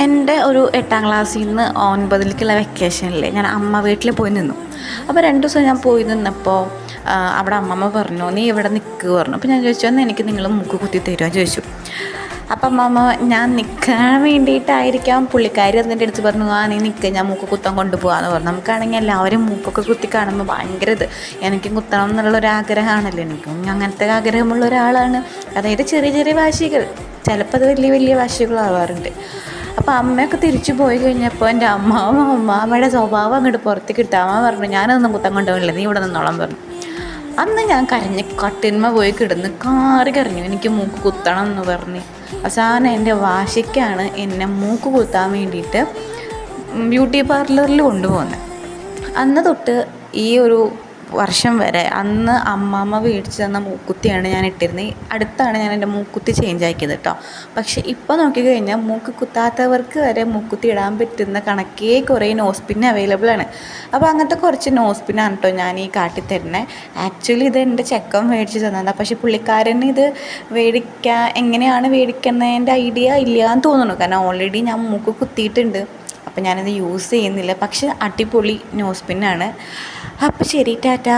എന്റെ ഒരു എട്ടാം ക്ലാസ്സിൽ നിന്ന് ഒൻപതിലേക്കുള്ള വെക്കേഷനിൽ ഞാൻ അമ്മ വീട്ടിൽ പോയി നിന്നു. അപ്പോൾ രണ്ട് ദിവസം ഞാൻ പോയി നിന്നപ്പോൾ അവിടെ അമ്മമ്മ പറഞ്ഞു നീ ഇവിടെ നിൽക്കുക പറഞ്ഞു. അപ്പോൾ ഞാൻ ചോദിച്ചു എന്നാൽ എനിക്ക് നിങ്ങൾ മൂക്ക് കുത്തി തരുമോ ചോദിച്ചു. അപ്പം അമ്മമ്മ ഞാൻ നിൽക്കാൻ വേണ്ടിയിട്ടായിരിക്കാം പുള്ളിക്കാരി അതിന്റെ അടുത്ത് പറഞ്ഞു ആ നീ നിൽക്കുക ഞാൻ മൂക്ക് കുത്താൻ കൊണ്ടുപോകാമെന്ന് പറഞ്ഞു. നമുക്കാണെങ്കിൽ എല്ലാവരും മൂക്കൊക്കെ കുത്തി കാണുമ്പോൾ ഭയങ്കര ഇത്. എനിക്കും കുത്തണം എന്നുള്ള ഒരു ആഗ്രഹമാണല്ലോ എനിക്കും. അങ്ങനത്തെ ആഗ്രഹമുള്ള ഒരാളാണ്. അതായത് ചെറിയ ചെറിയ വാശികൾ. ചിലപ്പോൾ അത് വലിയ വലിയ വാശികളാവാറുണ്ട് അപ്പോൾ അമ്മയൊക്കെ തിരിച്ചു പോയി കഴിഞ്ഞപ്പോൾ എന്റെ അമ്മാവും അമ്മാമ്മയുടെ സ്വഭാവം അങ്ങോട്ട് പുറത്തേക്ക് ഇട്ടു. അമ്മ പറഞ്ഞു ഞാനൊന്നും കുത്തം കൊണ്ടുപോകില്ല നീ ഇവിടെ നിന്നോളം പറഞ്ഞു. അന്ന് ഞാൻ കരഞ്ഞ് കട്ടിന്മ പോയി കിടന്ന് കാറി കരഞ്ഞു. എനിക്ക് മൂക്ക് കുത്തണം എന്ന് പറഞ്ഞ്. അവസാനം എന്റെ വാശിക്കാണ് എന്നെ മൂക്ക് കുത്താൻ വേണ്ടിയിട്ട് ബ്യൂട്ടി പാർലറിൽ കൊണ്ടുപോകുന്നത് അന്ന് തൊട്ട് ഈ ഒരു വർഷം വരെ അന്ന് അമ്മാമ്മ മേടിച്ച് തന്ന മൂക്കുത്തിയാണ് ഞാൻ ഇട്ടിരുന്നത്. അടുത്താണ് ഞാൻ എന്റെ മൂക്കുത്തി ചേഞ്ച് ആക്കിയത് കേട്ടോ പക്ഷേ ഇപ്പോൾ നോക്കിക്കഴിഞ്ഞാൽ മൂക്ക് കുത്താത്തവർക്ക് വരെ മൂക്കുത്തി ഇടാൻ പറ്റുന്ന കണക്കേ കുറേ നോസ് നോസ്പിൻ അവൈലബിൾ ആണ്. അപ്പോൾ അങ്ങനത്തെ കുറച്ച് നോസ് പിന്നാണ് കേട്ടോ ഞാൻ ഈ കാട്ടി തരുന്നത് ആക്ച്വലി ഇത് എന്റെ ചെക്കൻ മേടിച്ച് തന്നതാണ് പക്ഷേ പുള്ളിക്കാരന് ഇത് മേടിക്കാൻ എങ്ങനെയാണ് മേടിക്കുന്നതിന്റെ ഐഡിയ ഇല്ല എന്ന് തോന്നുന്നു. കാരണം ഓൾറെഡി ഞാൻ മൂക്ക് കുത്തിയിട്ടുണ്ട്. അപ്പം ഞാനത് യൂസ് ചെയ്യുന്നില്ല. പക്ഷെ അടിപൊളി നോസ്പിന്നാണ് അപ്പം ശരി ടാറ്റാ.